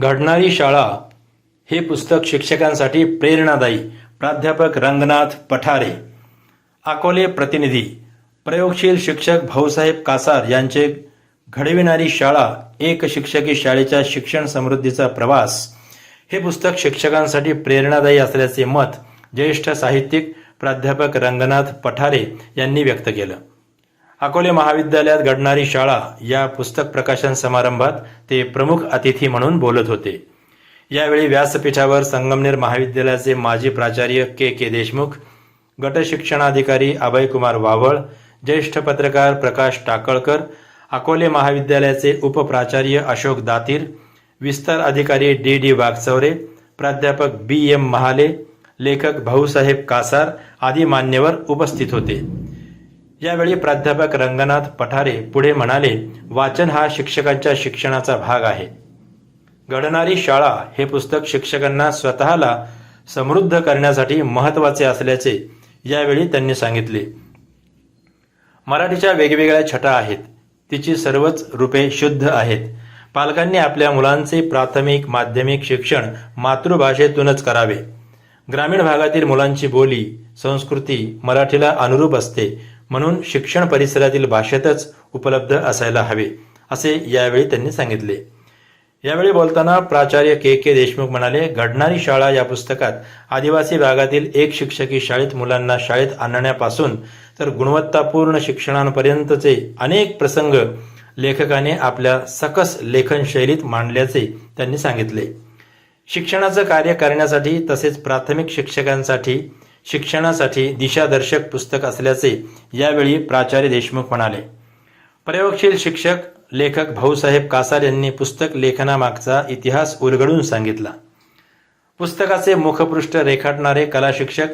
घडणारी शाळा हे पुस्तक शिक्षकांसाठी प्रेरणादायी. प्राध्यापक रंगनाथ पठारे. अकोले प्रतिनिधी प्रयोगशील शिक्षक भाऊसाहेब कासार यांचे घडविणारी शाळा एक शिक्षकी शाळेच्या शिक्षण समृद्धीचा प्रवास. हे पुस्तक शिक्षकांसाठी प्रेरणादायी असल्याचे मत ज्येष्ठ साहित्यिक प्राध्यापक रंगनाथ पठारे यांनी व्यक्त केलं. अकोले महाविद्यालयात घडणारी शाळा या पुस्तक प्रकाशन समारंभात ते प्रमुख अतिथी म्हणून बोलत होते. यावेळी व्यासपीठावर संगमनेर महाविद्यालयाचे माजी प्राचार्य के के देशमुख गट शिक्षणाधिकारी अभयकुमार वावळ ज्येष्ठ पत्रकार प्रकाश टाकळकर अकोले महाविद्यालयाचे उपप्राचार्य अशोक दातीर विस्तार अधिकारी डी डी वागचौरे प्राध्यापक बी एम महाले लेखक भाऊसाहेब कासार आदी मान्यवर उपस्थित होते. यावेळी प्राध्यापक रंगनाथ पठारे पुढे म्हणाले वाचन हा शिक्षकांच्या शिक्षणाचा भाग आहे. घडणारी शाळा हे पुस्तक शिक्षकांना स्वतःला समृद्ध करण्यासाठी महत्त्वाचे असल्याचे यावेळी त्यांनी सांगितले. मराठीच्या वेगवेगळ्या छटा आहेत. तिची सर्वच रूपे शुद्ध आहेत. पालकांनी आपल्या मुलांचे प्राथमिक माध्यमिक शिक्षण मातृभाषेतूनच करावे. ग्रामीण भागातील मुलांची बोली संस्कृती मराठीला अनुरूप असते. म्हणून शिक्षण परिसरातील भाषेतच उपलब्ध असायला हवे असे यावेळी त्यांनी सांगितले. यावेळी बोलताना प्राचार्य के के देशमुख म्हणाले घडणारी शाळा या पुस्तकात आदिवासी भागातील एक शिक्षकी शाळेत मुलांना शाळेत आणण्यापासून तर गुणवत्तापूर्ण शिक्षणांपर्यंतचे अनेक प्रसंग लेखकाने आपल्या सकस लेखन शैलीत मांडल्याचे त्यांनी सांगितले. शिक्षणाचं कार्य करण्यासाठी तसेच प्राथमिक शिक्षकांसाठी शिक्षणासाठी दिशादर्शक पुस्तक असल्याचे यावेळी प्राचार्य देशमुख म्हणाले. प्रयोगशील शिक्षक लेखक भाऊसाहेब कासार यांनी पुस्तक लेखनामागचा इतिहास उलगडून सांगितला. पुस्तकाचे मुखपृष्ठ रेखाटणारे कला शिक्षक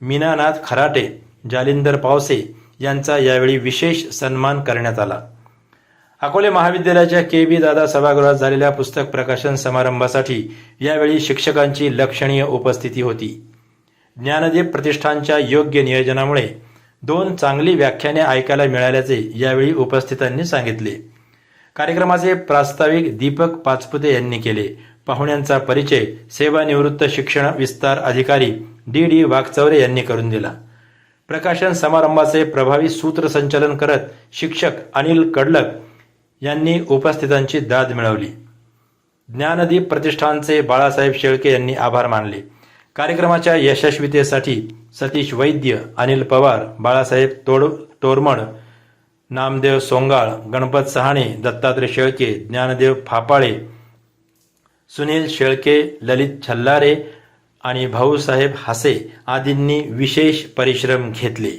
मीनानाथ खराटे जालिंदर पावसे यांचा यावेळी विशेष सन्मान करण्यात आला. अकोले महाविद्यालयाच्या के बी दादा सभागृहात झालेल्या पुस्तक प्रकाशन समारंभासाठी यावेळी शिक्षकांची लक्षणीय उपस्थिती होती. ज्ञानदीप प्रतिष्ठानच्या योग्य नियोजनामुळे दोन चांगली व्याख्याने ऐकायला मिळाल्याचे यावेळी उपस्थितांनी सांगितले. कार्यक्रमाचे प्रास्ताविक दीपक पाचपुते यांनी केले. पाहुण्यांचा परिचय सेवानिवृत्त शिक्षण विस्तार अधिकारी डी डी वाघचौरे यांनी करून दिला. प्रकाशन समारंभाचे प्रभावी सूत्रसंचालन करत शिक्षक अनिल कडलक यांनी उपस्थितांची दाद मिळवली. ज्ञानदीप प्रतिष्ठानचे बाळासाहेब शेळके यांनी आभार मानले. कार्यक्रमाच्या यशस्वीतेसाठी सतीश वैद्य अनिल पवार बाळासाहेब तोड तोरमड नामदेव सोंगाळ गणपत सहाणे दत्तात्रय शेळके ज्ञानदेव फापाळे सुनील शेळके ललित छल्लारे आणि भाऊसाहेब हासे आदींनी विशेष परिश्रम घेतले.